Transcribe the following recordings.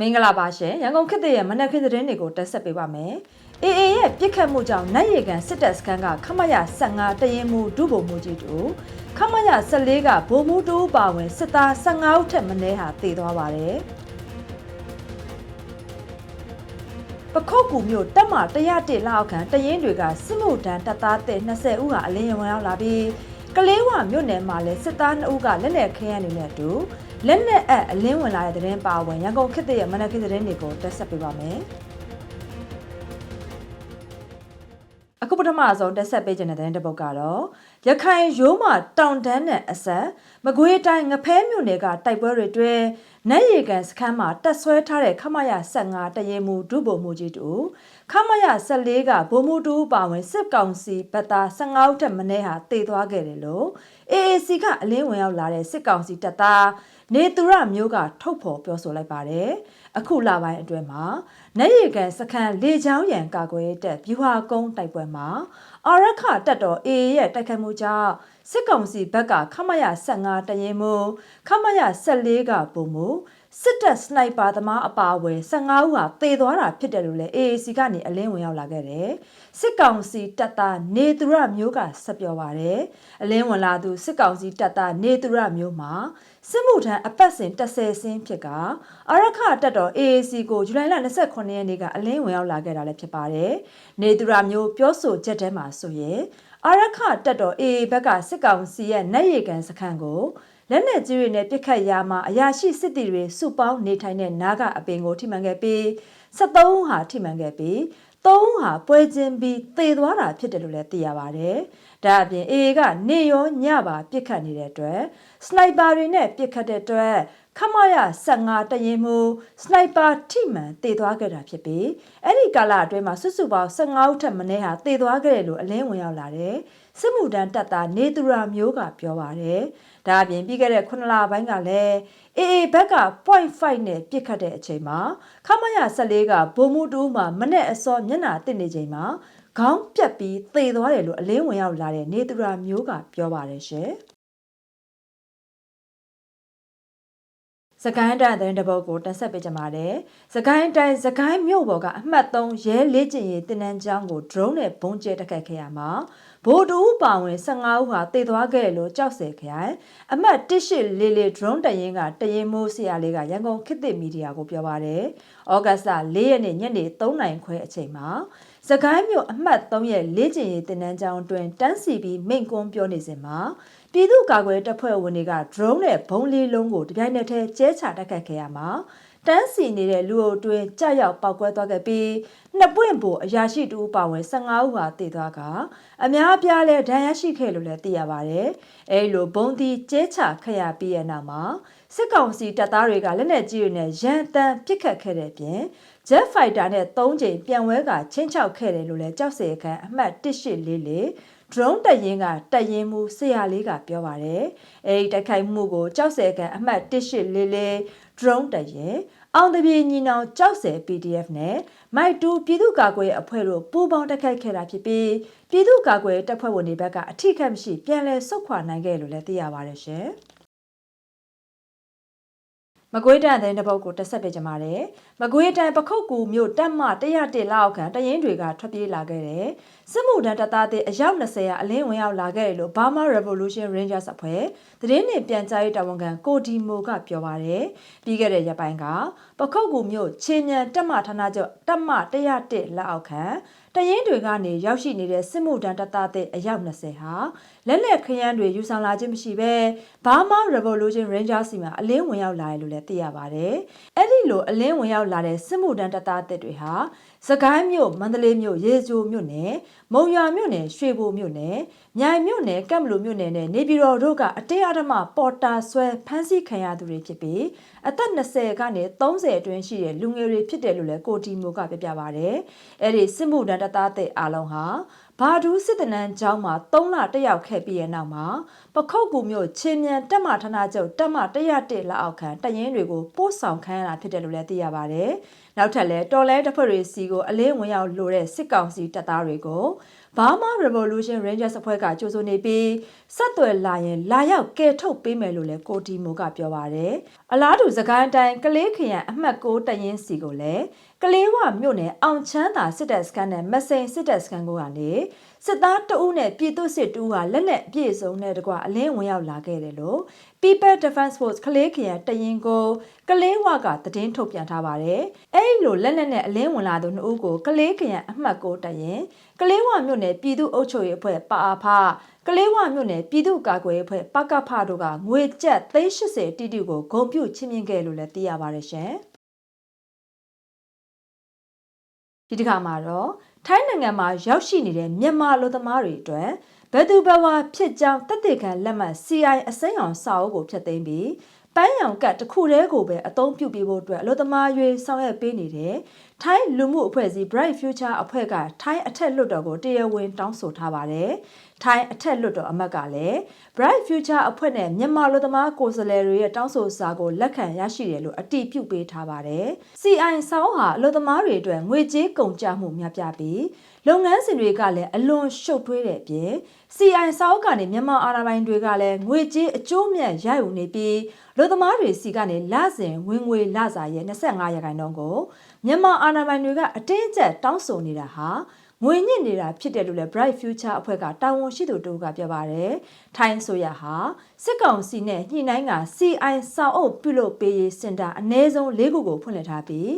မင်္ဂလာပါရှင်ရန်ကုန်ခေတ်သစ်ရဲ့မနက်ခင်းသတင်းတွေကိုတက်ဆက်ပေးပါမယ်။ AA ရဲ့ပြစ်ခတ်မှုကြောင့်နိုင်ရီကန်စစ်တပ်စခန်းကခမရ15တရင်မှုဒုဗိုလ်မှုကြီးတို့ခမရ14ကဗိုလ်မှုတူပါဝင်စစ်သား15ဦးထက်မနည်းဟာတည်သွားပါတယ်။ပခုတ်ကူမျိုးတက်မှ101လောက်ခန့်တရင်တွေကစစ်မှုတန်းတပ်သားတဲ့20ဦးဟာအလင်းဝင်ရောက်လာပြီးကလေးဝမြို့နယ်မှာလည်းစစ်သား2ဦးကလက်လက်ခင်းရနေတဲ့အတူ လက်နက်အပ်အလင်းဝင်လာတဲ့သတင်းပါဝင်ရန်ကုန်ခေတ်သစ်ရဲ့မနက်ခင်းသတင်းတွေကိုတက်ဆက်ပေးပါမယ်။အခုပထမဆုံးတက်ဆက်ပေးခြင်းတဲ့သတင်းတစ်ပုဒ်ကတော့ ရခိုင်ရိုးမတောင်တန်းနဲ့အဆက်မကွေးတိုင်းငဖဲမြို့နယ်ကတိုက်ပွဲတွေတွင်နတ်ရီကန်စခန်းမှာတက်ဆွဲထားတဲ့ခမရ15တရေမူဒုဗိုလ်မှူးကြီးတို့ခမရ14ကဗိုလ်မှူးတူပါဝင်စစ်ကောင်စီဗတ်သား15ဦးထက်မနည်းဟာတေသွားခဲ့တယ်လို့ AAC ကအလင်းဝင်ရောက်လာတဲ့စစ်ကောင်စီတပ်သားနေသူရမျိုးကထုတ်ဖော်ပြောဆိုလိုက်ပါတယ် အခုလပိုင်းအတွင်းမှာနတ်ရီကန်စခန်းလေချောင်းရန်ကာကွယ်တပ်ဗျူဟာကုန်းတိုက်ပွဲမှာအာရခတပ်တော် AA ရဲ့တိုက်ခိုက်မှုကြောင့် စစ်ကောင်စီဘက်ကခမရ15တရင်မူခမရ14ကပုံမူစစ်တပ်စနိုက်ပါသမားအပါအဝယ်15ဦးဟာသေသွားတာဖြစ်တယ်လို့လည်း AAC ကနေအလင်းဝင်ရောက်လာခဲ့တယ်စစ်ကောင်စီတပ်သားနေသူရမျိုးကဆက်ပြောပါတယ်အလင်းဝင်လာသူစစ်ကောင်စီတပ်သားနေသူရမျိုးမှာစစ်မှုထမ်းအပတ်စဉ်10ဆင်းဖြစ်ကအရခတပ်တော် AAC ကိုဇူလိုင်လ29ရက်နေ့ကအလင်းဝင်ရောက်လာခဲ့တာလည်းဖြစ်ပါတယ်နေသူရမျိုးပြောဆိုချက်ထဲမှာဆိုရင် အာရခတက်တော် AA ဘက်ကစစ်ကောင်စီရဲ့နက်ရီကန်စခန်းကိုလက်နက်ကြီးတွေနဲ့ပစ်ခတ်ရာမှာအရာရှိစစ်တီတွေစုပေါင်းနေထိုင်တဲ့နားကအပင်ကိုထိမှန်ခဲ့ပြီး73ဦးဟာထိမှန်ခဲ့ပြီး3ဦးဟာပွဲချင်းပြီးသေသွားတာဖြစ်တယ်လို့လည်းသိရပါတယ်။ ဒါအပြင် AA ကနေရောညပါပစ်ခတ်နေတဲ့အတွက်စနိုက်ပါတွေနဲ့ပစ်ခတ်တဲ့အတွက်ခမရ15တရင်မှုစနိုက်ပါထိမှန်တေသွားခဲ့တာဖြစ်ပြီးအဲ့ဒီကာလအတွင်းမှာစုစုပေါင်း15ဦးထက်မနည်းဟာတေသွားခဲ့တယ်လို့အလင်းဝင်ရောက်လာတယ်စစ်မှုတန်းတပ်သားနေသူရာမျိုးကပြောပါတယ်ဒါအပြင်ပြီးခဲ့တဲ့9လပိုင်းကလည်း AA ဘက်က0.5နဲ့ပြစ်ခတ်တဲ့အချိန်မှာခမရ14ကဘုံမှုတူးမှာမနဲ့အစောမျက်နှာတစ်နေချိန်မှာ ခေါင်းပြက်ပြီးသေသွားတယ်လို့အလင်းဝင်ရောက်လာတဲ့နေသူရာမျိုးကပြောပါတယ်ရှင်စကိုင်းတိုင်းသတင်းတပုတ်ကိုတင်ဆက်ပေးကြပါတယ်။စကိုင်းတိုင်းစကိုင်းမြို့ပေါ်ကအမှတ်3ရဲလေးကျင်ရီတင်နန်းကျောင်းကို drone နဲ့ဘုံကျဲတက်ခတ်ခဲ့ရမှာဗိုလ်တူပါဝင်15ဦးဟာတေသွားခဲ့တယ်လို့ကြောက်စဲခရိုင်အမှတ်18လေးလေး drone တရင်ကတရင်မိုးဆရာလေးကရန်ကုန်ခေတ်သစ်မီဒီယာကိုပြောပါတယ်။ဩဂတ်စ်လ4ရက်နေ့ညနေ3နာရီခွဲအချိန်မှာ စကိုင်းမြို့အမှတ်3ရဲ့လေးကျင်ရီတင်နန်းကျောင်းတွင်တန်းစီပြီးမိန့်ကွန်းပြောနေစဉ်မှာပြည်သူ့ကာကွယ်တပ်ဖွဲ့ဝင်တွေက drone နဲ့ဘုံလေးလုံးကိုတပြိုင်နက်တည်းကျဲချတိုက်ခတ်ခဲ့ရမှာတန်းစီနေတဲ့လူအုပ်တွင်ကြောက်ရောက်ပောက်ကွဲသွားခဲ့ပြီးနှစ်ပွင့်ပိုအရာရှိတူပါဝင်15ဦးဟာတည်သွားကအများအပြားလဲဒဏ်ရာရှိခဲ့လို့လည်းသိရပါတယ်။အဲဒီလိုဘုံဒီကျဲချခရပြီးရဲ့နောက်မှာ စစ်ကောင်စီတပ်သားတွေကလက်နက်ကြီးတွေနဲ့ရန်တမ်းပစ်ခတ်ခဲ့တဲ့ပြင် Jet Fighter နဲ့၃ချိန်ပြန်ဝဲကချင်းချောက်ခဲ့တယ်လို့လည်းကြောက်စဲခန်းအမှတ်1844 drone တရင်ကတရင်မူဆရာလေးကပြောပါတယ်။အဲဒီတိုက်ခိုက်မှုကိုကြောက်စဲကန်အမှတ်1844 drone တရင်အောင်တပြေညီနောင်ကြောက်စဲ PDF နဲ့မိုက်တူပြည်သူ့ကာကွယ်အဖွဲ့တို့ပူးပေါင်းတိုက်ခိုက်ခဲ့တာဖြစ်ပြီးပြည်သူ့ကာကွယ်တပ်ဖွဲ့ဝင်တွေဘက်ကအထိခတ်မရှိပြန်လည်ဆုတ်ခွာနိုင်ခဲ့လို့လည်းသိရပါတယ်ရှင်။ မကွေးတန်တဲ့တပုတ်ကိုတက်ဆက်ပေးကြပါတယ်။မကွေးတန်ပခုတ်ကူမြို့တက်မ101လောက်ခန့်တရင်တွေကထွက်ပြေးလာခဲ့တယ်။စစ်မှုထမ်းတပ်သားတွေအယောက်20ရာအလင်းဝင်ရောက်လာခဲ့တယ်လို့ Burma Revolution Rangers အဖွဲ့သတင်းနဲ့ပြန်ကြားရေးတာဝန်ခံကိုဒီမိုကပြောပါတယ်။ပြီးခဲ့တဲ့ရက်ပိုင်းကပခုတ်ကူမြို့ချင်းမြန်တက်မဌာနချုပ်တက်မ101လက်အောက်ခံ တရင်တွေကနေရောက်ရှိနေတဲ့စစ်မှုထမ်းတပ်သားတဲ့အယောက်20ဟာလက်လက်ခရမ်းတွေယူဆောင်လာခြင်းမရှိဘဲ Burma Revolution Rangers စီမှာအလင်းဝင်ရောက်လာတယ်လို့လည်းသိရပါတယ်။အဲ့ဒီလိုအလင်းဝင်ရောက်လာတဲ့စစ်မှုထမ်းတပ်သားတွေဟာစကိုင်းမြို့မန္တလေးမြို့ရေချိုမြို့နယ်မုံရွာမြို့နယ်ရွှေဘိုမြို့နယ်မြိုင်မြို့နယ်ကမ်ဘလူမြို့နယ်နဲ့နေပြည်တော်တို့ကအတေးအဓမ္မပေါ်တာဆွဲဖမ်းဆီးခံရသူတွေဖြစ်ပြီးအသက်20ကနေ30အတွင်းရှိတဲ့လူငယ်တွေဖြစ်တယ်လို့လည်းကိုတီမိုကပြပြပါဗျ။အဲ့ဒီစစ်မှုထမ်းတပ်သားတွေအားလုံးဟာဘာဒူးစစ်တနန်းကျောင်းမှာ3လတက်ရောက်ခဲ့ပြီးရဲ့နောက်မှာပခုတ်ကူမြို့ချင်းမြန်တက်မဌာနချုပ်တက်မ101လက်အောက်ခံတရင်တွေကိုပို့ဆောင်ခံရတာဖြစ်တယ်လို့လည်းသိရပါတယ်။နောက်ထပ်လည်းတော်လဲတပ်ဖွဲ့တွေစီကိုအလင်းဝင်ရောက်လိုတဲ့စစ်ကောင်စီတပ်သားတွေကိုပ Burma Revolution Rangers အဖွဲ့ကကြိုးဆိုနေပြီးဆက်သွယ်လာရင်လာရောက်ကယ်ထုတ်ပေးမယ်လို့လည်းကိုတီမိုကပြောပါတယ်။အလားတူစကိုင်းတိုင်းကလေးခရိုင်အမှတ်6တရင်စီကိုလည်းကလေးဝမြို့နယ်အောင်ချမ်းသာစစ်တပ်စခန်းနဲ့မစိန်စစ်တပ်စခန်းကိုကနေ စစ်သားတအုပ်နဲ့ပြည်သူစစ်တူဟာလက်လက်အပြည့်စုံနဲ့တကွအလင်းဝင်ရောက်လာခဲ့တယ်လို့ People Defense Force ကလေးခရိုင်တရင်ကိုကလေးဝကသတင်းထုတ်ပြန်ထားပါတယ်။အဲဒီလိုလက်လက်နဲ့အလင်းဝင်လာသူနှစ်ဦးကိုကလေးခရိုင်အမှတ်6တရင်ကလေးဝမြို့နယ်ပြည်သူ့အုပ်ချုပ်ရေးအဖွဲ့ပါအားဖကလေးဝမြို့နယ်ပြည်သူ့ကာကွယ်ရေးအဖွဲ့ပကဖတို့ကငွေကျပ်380တိတိကိုဂုံပြုချင်းမြင့်ခဲ့လို့လည်းသိရပါတယ်ရှင်။ဒီတစ်ခါမှာတော့ ထိုင်းနိုင်ငံမှာရောက်ရှိနေတဲ့မြန်မာလူသမားတွေအတွက်ဘယ်သူဘဝဖြစ်ကြောင်းတက်တဲ့ခံလက်မှတ် CI အစိမ်းအောင်စာအုပ်ကိုဖျက်သိမ်းပြီးပန်းရောင်ကတ်တစ်ခုတည်းကိုပဲအသုံးပြုပြီးဖို့အတွက်အလို့သမားရေးဆောင်ရွက်ပေးနေတဲ့ထိုင်းလူမှုအဖွဲ့အစည်း Bright Future အဖွဲ့ကထိုင်းအထက်လွှတ်တော်ကိုတရားဝင်တောင်းဆိုထားပါတယ်။ ထိုင်းအထက်လွှတ်တော်အမတ်ကလည်း Bright Future အဖွဲ့နဲ့မြန်မာလူသမားကိုယ်စားလှယ်တွေရဲ့တောင်းဆိုစာကိုလက်ခံရရှိတယ်လို့အတည်ပြုပေးထားပါတယ်။ CI ဆောင်းဟာအလို့သမားတွေအတွက်ငွေကြေးကုန်ကျမှုများပြားပြီးလုပ်ငန်းစဉ်တွေကလည်းအလွန်ရှုပ်ထွေးတဲ့အပြင် CI စာအုပ်ကနေမြန်မာအာဏာပိုင်တွေကလည်းငွေကြေးအကျိုးမြတ်ရယူနေပြီးလူသမားတွေစီကနေလစဉ်ဝင်ငွေလစာရဲ့25ရာခိုင်နှုန်းကိုမြန်မာအာဏာပိုင်တွေကအတင်းအကျပ်တောင်းဆိုနေတာဟာ ငွေညစ်နေတာဖြစ်တယ်လို့လည်း Bright Future အဖွဲ့ကတာဝန်ရှိသူတို့ကပြောပါတယ်။ထိုင်းဆိုရဟာစစ်ကောင်စီနဲ့ညှိနှိုင်းက CI စာအုပ်ပြုလုပ်ပေးရေးစင်တာအနည်းဆုံး၄ခုကိုဖွင့်လှစ်ထားပြီး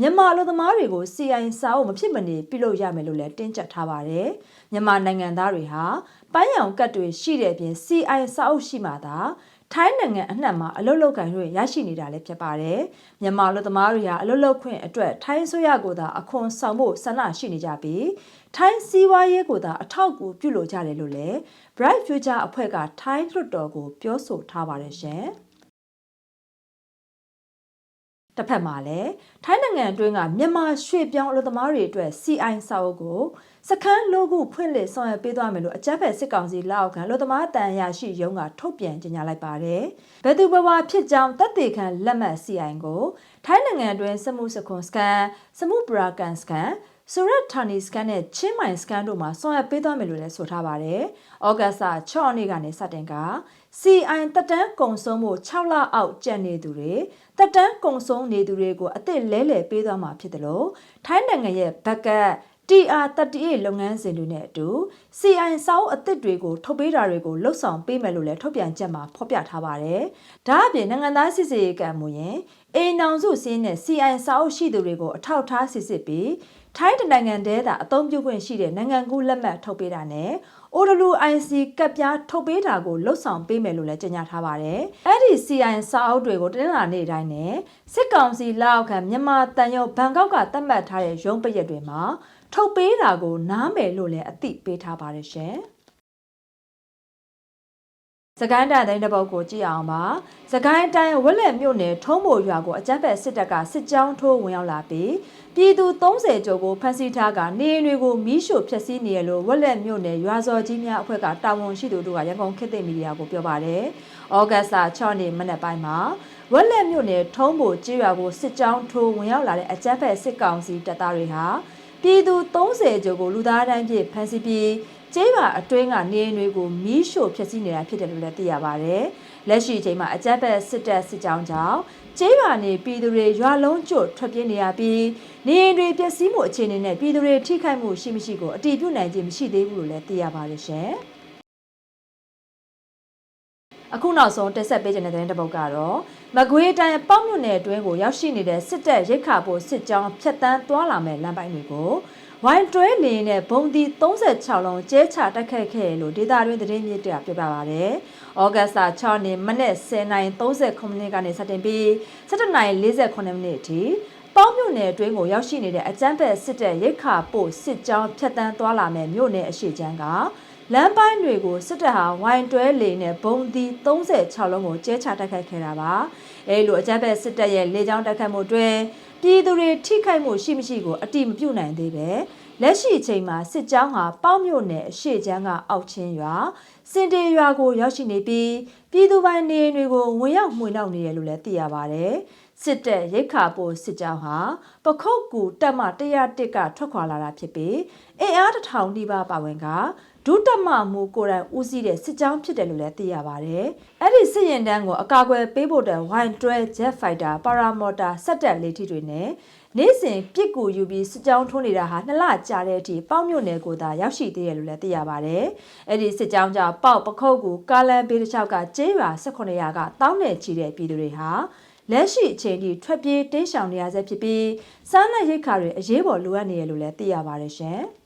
မြန်မာလူသမားတွေကို CI စာအုပ်မဖြစ်မနေပြုလုပ်ရမယ်လို့လည်းတင်းကျပ်ထားပါတယ်။မြန်မာနိုင်ငံသားတွေဟာပန်းရောင်ကတ်တွေရှိတဲ့အပြင် CI စာအုပ်ရှိမှသာ ထိုင်းနိုင်ငံအနှံ့မှာအလုတ်လုတ်ကန်တွေရရှိနေတာလည်းဖြစ်ပါတယ်။မြန်မာလူသမားတွေဟာအလုတ်လုတ်ခွင့်အတွက်ထိုင်းဆိုရကိုသာအခွန်ဆောင်ဖို့ဆန္ဒရှိနေကြပြီးထိုင်းစီးပွားရေးကိုသာအထောက်အကူပြုလိုကြတယ်လို့လည်း Bright Future အဖွဲ့ကထိုင်းလွှတ်တော်ကိုပြောဆိုထားပါတယ်ရှင်။ တစ်ဖက်မှာလည်းထိုင်းနိုင်ငံအတွင်းကမြန်မာရွှေပြောင်းအလုပ်သမားတွေအတွက် CI စာအုပ်ကိုစခန်းလိုခုဖွင့်လှစ်ဆောင်ရွက်ပေးသွားမယ်လို့အကြမ်းဖက်စစ်ကောင်စီလက်အောက်ခံလူသမားတန်ရရှိရုံးကထုတ်ပြန်ကြေညာလိုက်ပါတယ်။ဘယ်သူဘဝဖြစ်ကြောင်းတပ်တေခံလက်မှတ် CI ကိုထိုင်းနိုင်ငံအတွင်းစမှုစခွန်စကန်စမှုပရာကန်စကန်ဆူရတ်ဌာနီစကန်နဲ့ချင်းမိုင်စကန်တို့မှာဆောင်ရွက်ပေးသွားမယ်လို့လည်းဆိုထားပါတယ်။ဩဂတ်စ်6နေ့ကနေစတင်က CI တက်တန်းကုံဆုံးမှု6လအောက်ကျန်နေသူတွေ တက်တန်းကုံဆုံးနေသူတွေကိုအစ်စ်လဲလှယ်ပေးသွားမှာဖြစ်တယ်လို့ထိုင်းနိုင်ငံရဲ့ဘက်ကတ် TR38 လုပ်ငန်းစဉ်တွေနဲ့အတူ CI စာအုပ်အသစ်တွေကိုထုတ်ပေးတာတွေကိုလှုပ်ဆောင်ပေးမယ်လို့လည်းထုတ်ပြန်ချက်မှာဖော်ပြထားပါတယ်။ဒါအပြင်နိုင်ငံသားစစ်စေးကံမူရင်အိမ်နောင်စုစင်းနဲ့ CI စာအုပ်ရှိသူတွေကိုအထောက်ထားစစ်စစ်ပြီးထိုင်းနိုင်ငံတည်းသာအသုံးပြုခွင့်ရှိတဲ့နိုင်ငံကူးလက်မှတ်ထုတ်ပေးတာနဲ့ OWIC ကပ်ပြားထုတ်ပေးတာကိုလှုပ်ဆောင်ပေးမယ်လို့လည်းကြေညာထားပါတယ်။အဲ့ဒီ CI စာအုပ်တွေကိုတင်းလာနေတိုင်းနဲ့စစ်ကောင်စီလက်အောက်ခံမြန်မာတန်ရုံဘန်ကောက်ကသတ်မှတ်ထားတဲ့ရုံးပရက်တွေမှာထုတ်ပေးတာကိုနားမယ်လို့လည်းအသိပေးထားပါတယ်ရှင်။ စကိုင်းတိုင်းတဲ့ပုတ်ကိုကြည့်အောင်ပါစကိုင်းတိုင်းဝက်လက်မြို့နယ်ထုံးမိုရွာကိုအကြမ်းဖက်စစ်တပ်ကစစ်ကြောင်းထိုးဝင်ရောက်လာပြီးပြည်သူ30ကျော်ကိုဖမ်းဆီးထားကနေအိမ်တွေကိုမီးရှို့ဖျက်ဆီးနေရလို့ဝက်လက်မြို့နယ်ရွာစော်ကြီးများအဖွဲ့ကတာဝန်ရှိသူတို့ကရန်ကုန်ခေတ်သိမီဒီယာကိုပြောပါတယ်။ဩဂတ်စ်6နေ့မနက်ပိုင်းမှာဝက်လက်မြို့နယ်ထုံးမိုကျေးရွာကိုစစ်ကြောင်းထိုးဝင်ရောက်လာတဲ့အကြမ်းဖက်စစ်ကောင်စီတပ်သားတွေဟာပြည်သူ30ကျော်ကိုလူသားတိုင်းပြည့်ဖမ်းဆီးပြီး ကျေးရွာအတွင်းကနေအိမ်တွေကိုမီးရှို့ဖျက်ဆီးနေတာဖြစ်တယ်လို့လည်းသိရပါဗျ။လက်ရှိအချိန်မှာအကြမ်းဖက်စစ်တပ်စစ်ကြောင်းကြောင့်ကျေးရွာနေပြည်သူတွေရွာလုံးကျွတ်ထွက်ပြေးနေရပြီးနေအိမ်တွေပျက်စီးမှုအခြေအနေနဲ့ပြည်သူတွေထိခိုက်မှုရှိမရှိကိုအတည်ပြုနိုင်ခြင်းမရှိသေးဘူးလို့လည်းသိရပါတယ်ရှင်။အခုနောက်ဆုံးတက်ဆက်ပေးခြင်းတဲ့တဲ့တစ်ပုတ်ကတော့မကွေးတိုင်းပေါ့မြို့နယ်အတွင်းကိုရောက်ရှိနေတဲ့စစ်တပ်ရိတ်ခါဖို့စစ်ကြောင်းဖျက်တမ်းသွားလာမဲ့လမ်းပိုင်းတွေကို ဝိုင်တွဲလင်းနဲ့ဘုံဒီ36လုံးကျဲချတိုက်ခိုက်ခဲ့လို့ဒေတာတွင်သတင်းမြစ်တွေကပြပြပါဗျ။ဩဂတ်စ်6နေ့မနေ့10:39မိနစ်ကနေစတင်ပြီး17:48မိနစ်အထိပေါင်းမြို့နယ်အတွင်းကိုရောက်ရှိနေတဲ့အကြမ်းဖက်စစ်တပ်ရိတ်ခါပို့စစ်ကြောင်းဖျက်တမ်းသွားလာမဲ့မြို့နယ်အရှိချမ်းကလမ်းပိုင်းတွေကိုစစ်တပ်ဟာဝိုင်တွဲလေနဲ့ဘုံဒီ36လုံးကိုကျဲချတိုက်ခိုက်ခဲ့တာပါအဲလိုအကြမ်းဖက်စစ်တပ်ရဲ့လေကြောင်းတိုက်ခိုက်မှုတွင် ပြည်သူတွေထိခိုက်မှုရှိမရှိကိုအတိမပြုနိုင်သေးပဲလက်ရှိအချိန်မှာစစ်ကြောင်းဟာပေါက်မြို့နယ်အရှိချမ်းကအောက်ချင်းရွာစင်တေရွာကိုရောက်ရှိနေပြီးပြည်သူပိုင်နေအိမ်တွေကိုဝင်ရောက်မှွေနှောက်နေတယ်လို့လည်းသိရပါဗျစစ်တပ်ရိတ်ခါပို့စစ်ကြောင်းဟာပခုတ်ကူတက်မ101ကထွက်ခွာလာတာဖြစ်ပြီးအင်အားတစ်ထောင်နီးပါးပါဝင်က ဒုတက်မမူကိုယ်တိုင်ဦးစီးတဲ့စစ်ကြောင်းဖြစ်တယ်လို့လည်းသိရပါတယ်။အဲ့ဒီစစ်ရင်တန်းကိုအကာအကွယ်ပေးဖို့တဲ့ Y12 Jet Fighter Paramotor စက်တက်လေးထိတွေနဲ့နေ့စဉ်ပြစ်ကူယူပြီးစစ်ကြောင်းထိုးနေတာဟာနှစ်လကြာတဲ့အထိပေါက်မြို့နယ်ကိုသာရောက်ရှိသေးတယ်လို့လည်းသိရပါတယ်။အဲ့ဒီစစ်ကြောင်းကြောင့်ပေါက်ပခုတ်ကူကာလန်ဘေးတစ်လျှောက်ကကျေးရွာ18ရာကတောင်းနယ်ချီတဲ့ပြည်သူတွေဟာလက်ရှိအချိန်ထိထွက်ပြေးတင်းရှောင်နေရဆဲဖြစ်ပြီးစားနပ်ရိက္ခာတွေအရေးပေါ်လိုအပ်နေရလို့လည်းသိရပါတယ်ရှင်။